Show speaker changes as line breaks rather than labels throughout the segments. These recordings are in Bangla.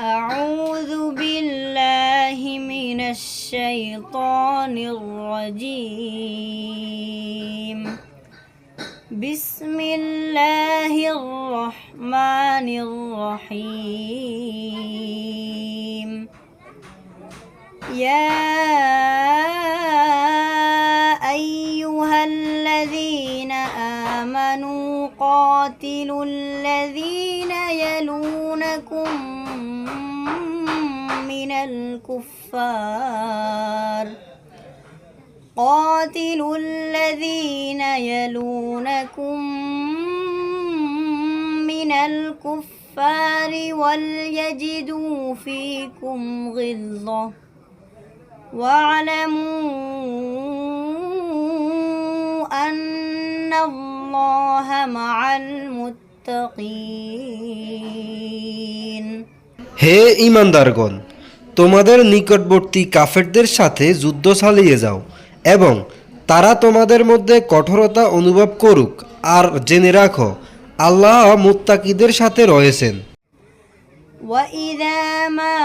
أعوذ بالله من الشيطان الرجيم. بسم الله الرحمن الرحيم. يا أيها الذين آمنوا قاتلوا الذين يلونكم من الكفار قاتلوا الذين يلونكم من الكفار وليجدوا فيكم غلظة واعلموا أن الله مع المتقين
হে ইমানদারগণ তোমাদের নিকটবর্তী কাফেরদের সাথে যুদ্ধ চালিয়ে যাও এবং তারা তোমাদের মধ্যে কঠোরতা অনুভব করুক আর জেনে রাখো আল্লাহ মুত্তাকিদের সাথে রয়েছেন
وإذا ما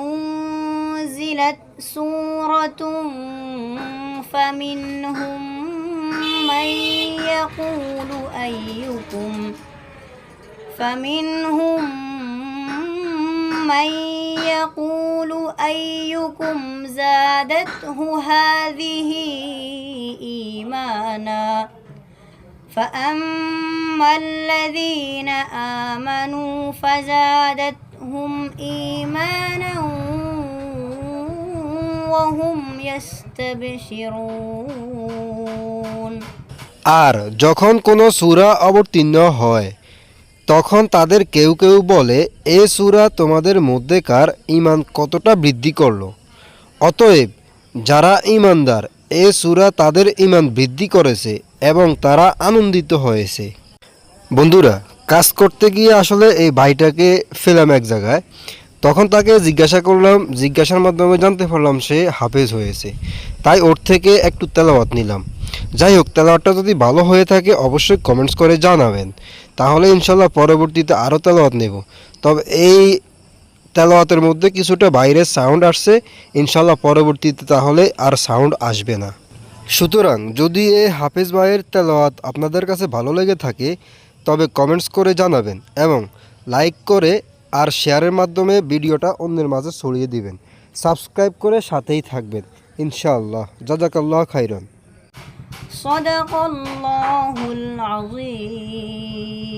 أنزلت سورة فمنهم من يقول أيكم فمنهم من يقول أيكم زادته هذه إيمانا فأما الذين آمنوا فزادتهم إيمانا وهم يستبشرون
আর যখন কোনো সূরা অবতীর্ণ হয় তখন তাদের কেউ কেউ বলে, এ সুরা তোমাদের মধ্যেকার ঈমান কতটা বৃদ্ধি করল? অতএব, যারা ঈমানদার, এ সুরা তাদের ঈমান বৃদ্ধি করেছে এবং তারা আনন্দিত হয়েছে। বন্ধুরা, কাজ করতে গিয়ে আসলে এই ভাইটাকে ফেলাম এক জায়গায়। তখন তাকে জিজ্ঞাসা করলাম, জিজ্ঞাসার মাধ্যমে জানতে পারলাম সে হাফেজ হয়েছে। তাই ওর থেকে একটু তেলাওয়াত নিলাম। যাই হোক, তেলাওয়াতটা যদি ভালো হয়ে থাকে, অবশ্যই কমেন্টস করে জানাবেন। তাহলে ইনশাল্লাহ পরবর্তীতে আরও তেলাওয়াত নেব। তবে এই তেলাওয়াতের মধ্যে কিছুটা বাইরের সাউন্ড আসছে, ইনশাল্লাহ পরবর্তীতে তাহলে আর সাউন্ড আসবে না। সুতরাং যদি এই হাফেজ ভাইয়ের তেলাওয়াত আপনাদের কাছে ভালো লেগে থাকে, তবে কমেন্টস করে জানাবেন এবং লাইক করে আর শেয়ারের মাধ্যমে ভিডিওটা অন্যের মাঝে ছড়িয়ে দিবেন। সাবস্ক্রাইব করে সাথেই থাকবেন। ইনশাআল্লাহ জাজাকাল্লাহ খাইরন
صدق الله العظيم.